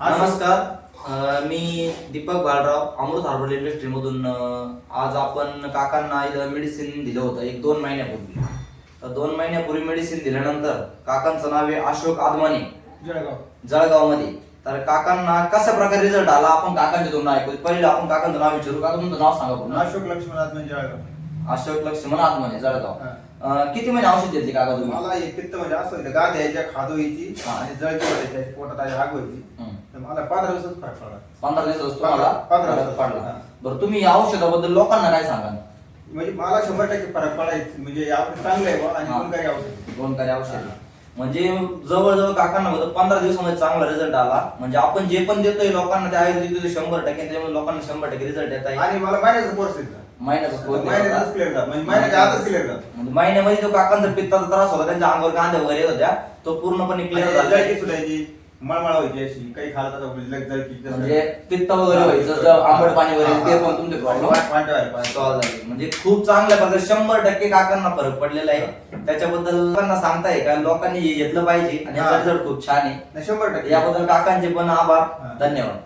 नमस्कार. मी दीपक बाळराव अमृत हार्बल इंडस्ट्रीमधून आज आपण काकांना इथं मेडिसिन दिलं होतं एक दोन महिन्यापूर्वी. तर दोन महिन्यापूर्वी मेडिसिन दिल्यानंतर काकांचं नाव आहे अशोक आदमाने. जळगाव. जळगावमध्ये तर काकांना कशा प्रकारे रिझल्ट आला आपण काकांचे दोन ऐकू पहिलं आपण काकांचं नाव विचारू. काका तुमचं नाव सांगा पूर्ण अशोक लक्ष्मणाथ म्हणजे जळगाव. अशोक लक्ष्मण आदमाने जळगाव हा. अं, किती महिने औषध घेतली काका तुम्ही मला हे पित्त म्हणजे असं होतं गाद यायच्या खादो हा. आणि जळकी वाटायची पोटात आली आग व्हायची. तर मला पंधरा दिवसात फरक पडला पंधरा दिवस तुम्हाला पंधरा फरक दिवस. पडला हा. बरं तुम्ही या औषधाबद्दल लोकांना काय सांगा म्हणजे मला शंभर टक्के फरक पडायचं म्हणजे हे आपलं चांगलं आहे बुवा आणि हा. गुणकारी औषध गुणकारी औषध म्हणजे जवळजवळ काकांना होतं पंधरा दिवसामध्ये चांगला रिझल्ट आला. म्हणजे आपण जे पण देतोय लोकांना ते आयुर्वेदिक शंभर टक्के. त्याच्यामुळे लोकांना शंभर टक्के रिझल्ट येत आहे. आणि मला महिन्याचा कोर्स महिन्याचा क्लिअर झाला. म्हणजे महिन्याच्या आतच क्लिअर झाला. म्हणजे महिन्यामध्ये जो काकांचा पित्ताचा त्रास होता. त्यांच्या अंगावर कांदे वगैरे येत होत्या. तो पूर्णपणे क्लिअर झाला. मळमळ व्हायची अशी काही जसं- म्हणजे पित्त वगैरे व्हायचं जर आंबट पाणी वगैरे ते पण तुमचे प्रॉब्लेम. सॉल्व्ह झाले. म्हणजे खूप चांगल्या प्रकारे शंभर टक्के काकांना फरक पडलेला आहे. त्याच्याबद्दल लोकांना सांगताय का? लोकांनी हे घेतलं पाहिजे आणि याचा हा. खूप छान आहे. शंभर टक्के. याबद्दल काकांचे पण आभार. धन्यवाद.